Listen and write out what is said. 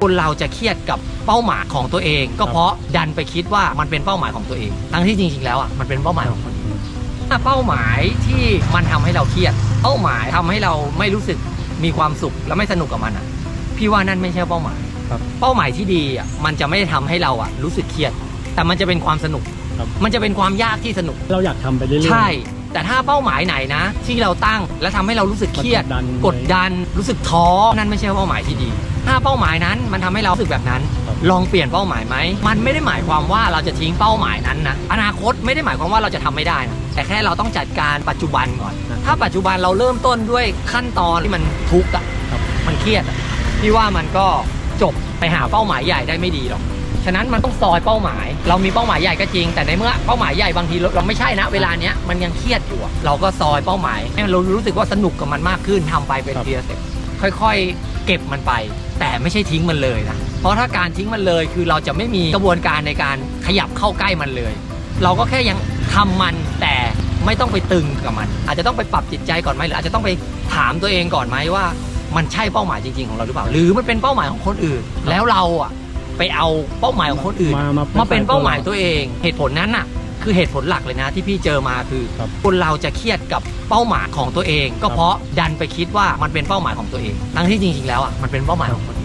คนเราจะเครียดกับเป้าหมายของตัวเอง ก็เพราะดันไปคิดว่ามันเป็นเป้าหมายของตัวเอง ทั้งที่จริงๆ แล้วอะมันเป็นเป้าหมายของคนอื่นถ้าเป้าหมายที่มันทำให้เราเครียด เป้าหมายทำให้เราไม่รู้สึกมีความสุขและไม่สนุกกับมันอะ พี่ว่านั่นไม่ใช่เป้าหมายครับเป้าหมายที่ดีอะมันจะไม่ได้ทำให้เราอะรู้สึกเครียด แต่มันจะเป็นความสนุกครับมันจะเป็นความยากที่สนุก เราอยากทำไปเรื่อยๆใช่แต่ถ้าเป้าหมายไหนนะ ที่เราตั้งแล้วทำให้เรารู้สึกเครียดมันกดดันรู้สึกท้อนั่นไม่ใช่เป้าหมายที่ดี ถ้าเป้าหมายนั้นมันทำให้เราสึกแบบนั้น ลองเปลี่ยนเป้าหมายไหม มันไม่ได้หมายความว่าเราจะทิ้งเป้าหมายนั้นนะ อนาคตไม่ได้หมายความว่าเราจะทำไม่ได้นะ แต่แค่เราต้องจัดการปัจจุบันก่อน ถ้าปัจจุบันเราเริ่มต้นด้วยขั้นตอนที่มันทุกข์อะมันเครียดอะพี่ว่ามันก็จบไปหาเป้าหมายใหญ่ได้ไม่ดีหรอกฉะนั้นมันต้องซอยเป้าหมาย เรามีเป้าหมายใหญ่ก็จริง แต่ในเมื่อเป้าหมายใหญ่บางทีเราไม่ใช่นะเวลาเนี้ยมันยังเครียดอยู่ เราก็ซอยเป้าหมายให้เรารู้สึกว่าสนุกกับมันมากขึ้นทำไปเป็นครับทีละสเต็ปค่อยๆ เก็บมันไป แต่ไม่ใช่ทิ้งมันเลยนะเพราะถ้าการทิ้งมันเลยคือเราจะไม่มีกระบวนการในการขยับเข้าใกล้มันเลย เราก็แค่ยังทำมันแต่ไม่ต้องไปตึงกับมัน อาจจะต้องไปปรับจิตใจก่อนไหมหรืออาจจะต้องไปถามตัวเองก่อนไหมว่า มันใช่เป้าหมายจริงๆของเราหรือเปล่า หรือมันเป็นเป้าหมายของคนอื่น แล้วเราอะไปเอาเป้าหมายของคนอื่น มามามาเป็นเป้าหมายตัวเอง เหตุผลนั้นน่ะ คือเหตุผลหลักเลยนะที่พี่เจอมาคือครับคนเราจะเครียดกับเป้าหมายของตัวเอง ก็เพราะดันไปคิดว่ามันเป็นเป้าหมายของตัวเองทั้งที่จริงๆแล้วอะมันเป็นเป้าหมายของคน